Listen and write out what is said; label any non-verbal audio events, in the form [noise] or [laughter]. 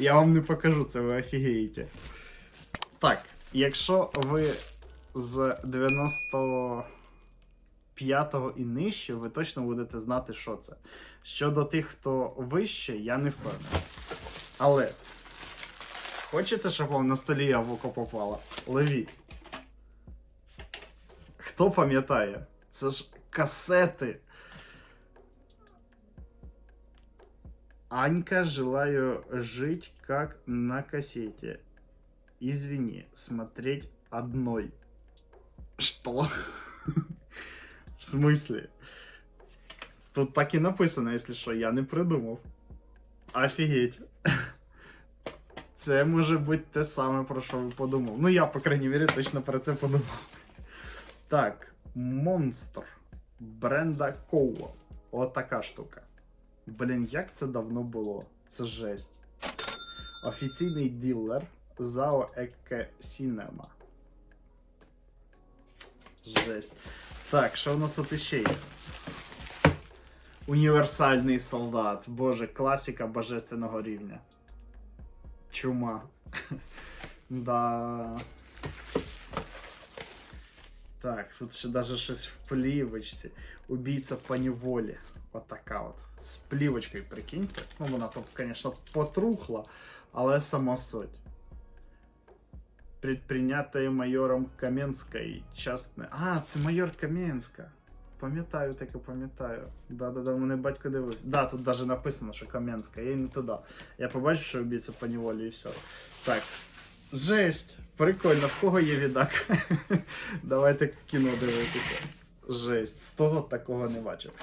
Я вам не покажу це, ви офігієте. Так, якщо ви з 95-го і нижче, ви точно будете знати, що це. Щодо тих, хто вище, я не впевнений. Але хочете, щоб вам на столі яблуко попало? Ловіть. Хто пам'ятає? Це ж касети. Анька, желаю жить как на кассете. Извини, смотреть одной. Что? В смысле? Тут так і написано, якщо що, я не придумав. Офігеть. Це може бути те саме, про що ви подумав. Ну, я, по крайній мірі, точно про це подумав. Так, монстр бренда Коуа. От така штука. Блін, як це давно було? Це жесть. Офіційний ділер ZAO Eke Cinema. Жесть. Так, що у нас тут іще є? Універсальний солдат. Боже, класика божественного рівня. Чума. [laughs] да. Так, тут ще даже щось в плівочці. Убійця по неволі. От така от. З плівочкою, прикиньте. Ну, вона тут, звісно, потрухла, але сама суть. Предпринятое майором Кам'янської частне. А, це майор Кам'янська. Пам'ятаю, таке пам'ятаю. Да-да-да, мене батько дивився. Да, тут навіть написано, що Кам'янська, я й не туди. Я побачив, що убійця по неволі і все. Так. Жесть! Прикольно, в кого є відак? [laughs] Давайте кіно дивитися. Жесть, з того такого не бачив.